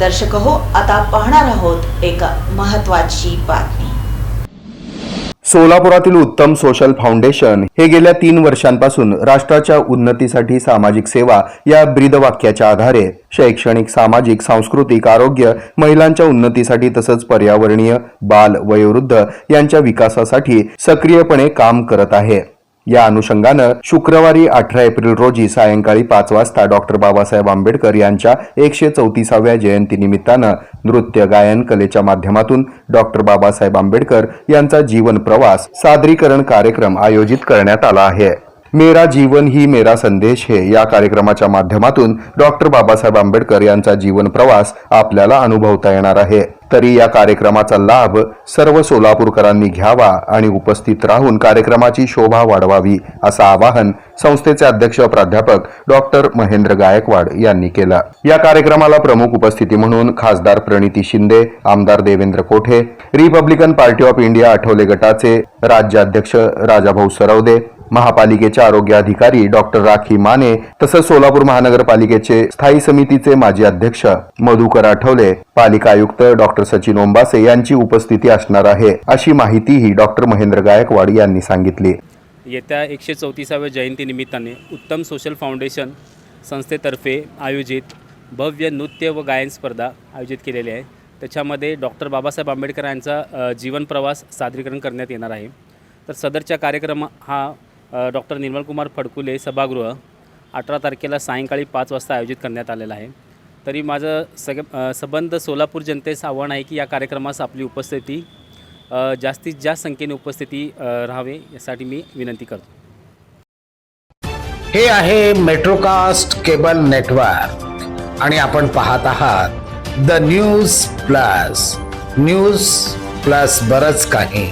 दर्शक हो आता पाहणार आहोत एक महत्वाची बातमी. सोलापुरातील उत्तम सोशल फाउंडेशन हे गेल्या तीन वर्षांपासून राष्ट्राच्या उन्नतीसाठी सामाजिक सेवा या ब्रीदवाक्याच्या आधारे शैक्षणिक सामाजिक सांस्कृतिक आरोग्य महिलांच्या उन्नतीसाठी तसंच पर्यावरणीय बाल वयोवृद्ध यांच्या विकासासाठी सक्रियपणे काम करत आहे. या अनुषंगानं शुक्रवारी अठरा एप्रिल रोजी सायंकाळी पाच वाजता डॉक्टर बाबासाहेब आंबेडकर यांच्या एकशे चौतीसाव्या जयंतीनिमित्तानं नृत्य गायन कलेच्या माध्यमातून डॉक्टर बाबासाहेब आंबेडकर यांचा जीवन प्रवास सादरीकरण कार्यक्रम आयोजित करण्यात आला आहे. मेरा जीवन ही मेरा संदेश हे या कार्यक्रमाच्या माध्यमातून डॉक्टर बाबासाहेब आंबेडकर यांचा जीवन प्रवास आपल्याला अनुभवता येणार आहे. तरी या कार्यक्रमाचा लाभ सर्व सोलापूरकरांनी घ्यावा आणि उपस्थित राहून कार्यक्रमाची शोभा वाढवावी असं आवाहन संस्थेचे अध्यक्ष प्राध्यापक डॉक्टर महेंद्र गायकवाड यांनी केला. या कार्यक्रमाला प्रमुख उपस्थिती म्हणून खासदार प्रणिती शिंदे आमदार Devendra Kothe Republican party of India Athawale गटाचे राज्याध्यक्ष राजाभाऊ सरवदे महापालिकेचे आरोग्य अधिकारी डॉक्टर राखी माने तसंच सोलापूर महानगरपालिकेचे स्थायी समितीचे माजी अध्यक्ष मधुकर आठवले पालिका आयुक्त डॉक्टर सचिन ओंबासे यांची उपस्थिती असणार आहे अशी माहितीही डॉक्टर महेंद्र गायकवाड यांनी सांगितली. येत्या एकशे चौतीसाव्या जयंतीनिमित्ताने उत्तम सोशल फाउंडेशन संस्थेतर्फे आयोजित भव्य नृत्य व गायन स्पर्धा आयोजित केलेली आहे. त्याच्यामध्ये डॉक्टर बाबासाहेब आंबेडकर यांचा जीवनप्रवास सादरीकरण करण्यात येणार आहे. तर सदरच्या कार्यक्रम हा डॉक्टर निर्मलकुमार फडकुले सभागृह अठरा तारखेला सायंकाळी पाच वाजता आयोजित करण्यात आलेला आहे. तरी माझं सग सबंध संबंध सोलापूर जनतेस आव्हान आहे की या कार्यक्रमास आपली उपस्थिती जास्तीत जास्त संख्येने उपस्थिती राहावे यासाठी मी विनंती करतो. हे आहे मेट्रोकास्ट केबल नेटवर्क आणि आपण पाहत आहात the news plus news plus बरंच काही.